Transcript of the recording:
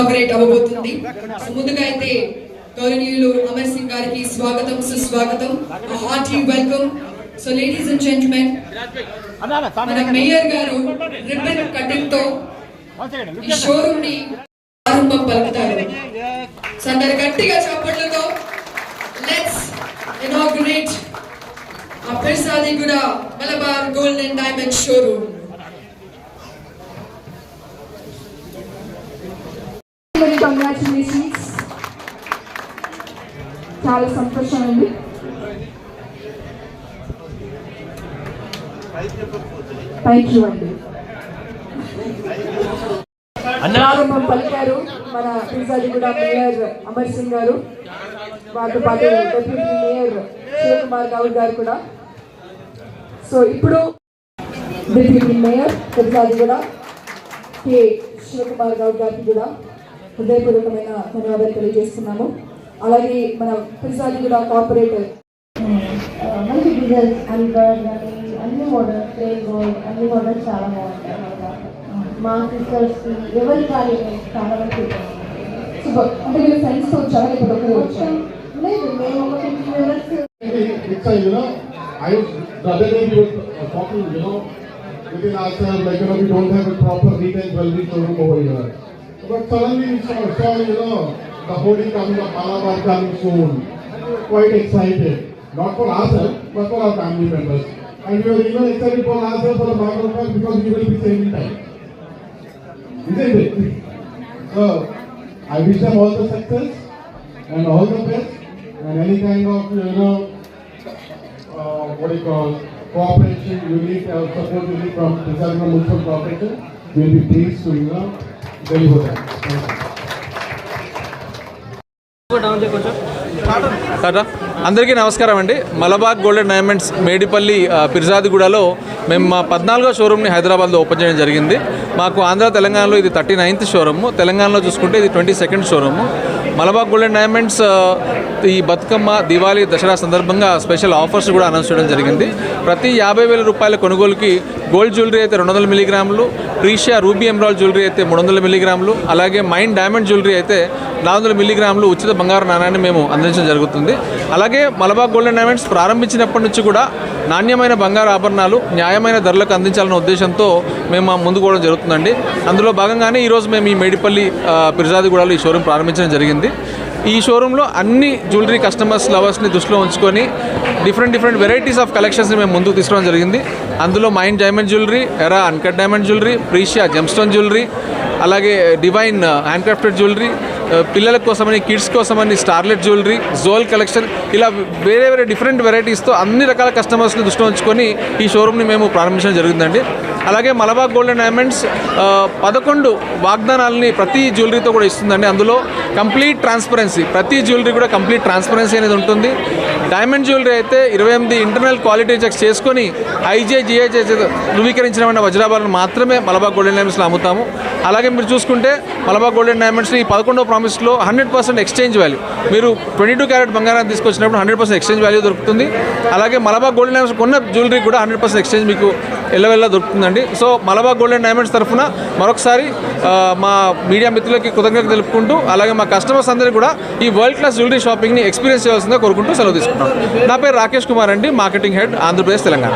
Inaugurate అవ్వబోతుంది. ముందుగా అయితే గౌరవనీయులు అమర్ సింగ్ గారికి స్వాగతం సుస్వాగతం. Hearty welcome so ladies and gentlemen మన మేయర్ గారు రిబ్బన్ కటింగ్తో ఈ షోరూమ్ని ప్రారంభం పలుకుతారు. సందరి గట్టిగా చప్పట్లతో లెట్స్ ఇనాగ్రేట్ అప్పర్సాది కూడా Malabar gold and diamond showroom very congratulations చాలా సంతోషం అండి. థ్యాంక్ యూ అండి ప్రారంభం పలికారు మన కూడా మేయర్ అమర్ సింగ్ గారు వారితో పాటు డెప్యూటీ మేయర్ శివకుమార్ గౌడ్ గారు కూడా. సో ఇప్పుడు డిప్యూటీ మేయర్ కూడా కె. శివకుమార్ గౌడ్ గారికి కూడా. హృదయపూర్వకమైన ధన్యవాదాలు తెలియజేస్తున్నాము. అలాగే మన కూడా కార్పొరేటర్ మంచి డిజైన్స్ అంకర్ కానీ అన్ని మోడల్స్ గోల్డ్ అన్ని మోడల్స్ చాలా బాగుంటాయి దాంట్లో. మా సిస్టర్స్కి ఎవరికి కానీ చాలా మంది సూపర్ అంటే మీరు ఫ్రెండ్స్తో వచ్చారా లేకపోతే ఒకరే వచ్చారా? లేదు మేము ఒక fifty members I, the other day we were talking, you know, within ourselves, like, you know, we don't have a proper retail jewelry showroom over here. But suddenly saw, saw, you know, the hoarding coming up, Malabar coming soon. Quite excited, not for ourselves, but for our family members. And we were even excited for ourselves for the Park because we will be saving time. Isn't it? So, I wish them all the success and all the best and any kind of, you know, uh, what do you call, cooperation you need, uh, support you from Visakhapatnam Municipal Corporation, we'll be pleased to, you know, టాటా అందరికీ నమస్కారం అండి. Malabar golden diamonds Medipally పిర్జాదిగూడలో మేము మా పద్నాలుగో షోరూమ్ని హైదరాబాద్లో open చేయడం జరిగింది. మాకు ఆంధ్ర తెలంగాణలో ఇది థర్టీ నైన్త్ షోరూమ్. తెలంగాణలో చూసుకుంటే ఇది twenty second showroom. Malabar golden diamonds ఈ బతుకమ్మ దివాళీ దసరా సందర్భంగా స్పెషల్ ఆఫర్స్ కూడా అనౌన్స్ చేయడం జరిగింది. ప్రతి యాభై వేల రూపాయల కొనుగోలుకి గోల్డ్ జ్యువెలరీ అయితే రెండు వందల మిలీగ్రాములు ప్రీషియా రూబీ ఎమ్రాల్ జ్యువెలరీ అయితే మూడు వందల మిలీగ్రాములు అలాగే మైండ్ డైమండ్ జ్యువెలరీ అయితే నాలుగు వందల మిలీగ్రాములు ఉచిత బంగారు నాణ్యాన్ని మేము అందించడం జరుగుతుంది. అలాగే మలబాగ్ గోల్డెన్ డైమండ్స్ ప్రారంభించినప్పటి నుంచి కూడా నాణ్యమైన బంగారు ఆభరణాలు న్యాయమైన ధరలకు అందించాలన్న ఉద్దేశంతో మేము మా ముందుకు జరుగుతుందండి. అందులో భాగంగానే ఈరోజు మేము ఈ మేడిపల్లి ఆ, పిర్జాదిగూడలో ఈ షోరూమ్ ప్రారంభించడం జరిగింది. ఈ షోరూంలో అన్ని జ్యువెలరీ కస్టమర్స్ లవర్స్ని దృష్టిలో ఉంచుకొని డిఫరెంట్ డిఫరెంట్ వెరైటీస్ ఆఫ్ కలెక్షన్స్ని మేము ముందుకు తీసుకోవడం జరిగింది. అందులో mind diamond jewellery era uncut diamond jewellery Precia gemstone jewellery అలాగే డివైన్ హ్యాండ్క్రాఫ్టెడ్ జ్యువెలరీ పిల్లల కోసమని కిడ్స్ కోసమని స్టార్లెట్ జ్యువెలరీ జోల్ కలెక్షన్ ఇలా వేరే వేరే డిఫరెంట్ వెరైటీస్తో అన్ని రకాల కస్టమర్స్ని దృష్టి ఉంచుకొని ఈ షోరూమ్ని మేము ప్రారంభించడం జరిగిందండి. అలాగే మలబాగ్ గోల్డెన్ డైమండ్స్ పదకొండు వాగ్దానాలని ప్రతి జ్యువెలరీతో కూడా ఇస్తుందండి. అందులో కంప్లీట్ ట్రాన్స్పరెన్సీ. ప్రతి జ్యువెలరీ కూడా కంప్లీట్ ట్రాన్స్పరెన్సీ అనేది ఉంటుంది. డైమండ్ జ్యువెలరీ అయితే ఇరవై ఎనిమిది ఇంటర్నల్ క్వాలిటీ చెక్స్ చేసుకొని ఐజే జిఐజే ధృవీకరించిన వజ్రాభరణం మాత్రమే మలబా గోల్డెన్ డైమండ్స్లో అమ్ముతాము. అలాగే మీరు చూసుకుంటే మలబా గోల్డెన్ డైమండ్స్ ఈ పదకొండో ప్రామిస్లో హండ్రెడ్ పర్సెంట్ ఎక్స్చేంజ్ వాల్యూ. మీరు ట్వంటీ టూ క్యారెట్ బంగారాన్ని తీసుకొచ్చినప్పుడు హండ్రెడ్ పర్సెంట్ ఎక్స్చేంజ్ వాల్యూ దొరుకుతుంది. అలాగే మలబా గోల్డెన్ డైమండ్స్ కొన్న జ్యువెలరీ కూడా హండ్రెడ్ పర్సెంట్ ఎక్స్చేంజ్ మీకు ఎల్లవెల్లా దొరుకుతుందండి. సో మలబా గోల్డెన్ డైమండ్స్ తరఫున మరొకసారి మా మీడియా మిత్రులకి కృతజ్ఞత తెలుపుకుంటూ అలాగే మా కస్టమర్స్ అందరూ కూడా ఈ వరల్డ్ క్లాస్ జ్యువెలరీ షాపింగ్ని ఎక్స్పీరియన్స్ చేయాల్సిందిగా కోరుకుంటూ సెలవు తీసుకున్నాం నా పేరు రాకేష్ కుమార్ అండి మార్కెటింగ్ హెడ్ ఆంధ్రప్రదేశ్ తెలంగాణ.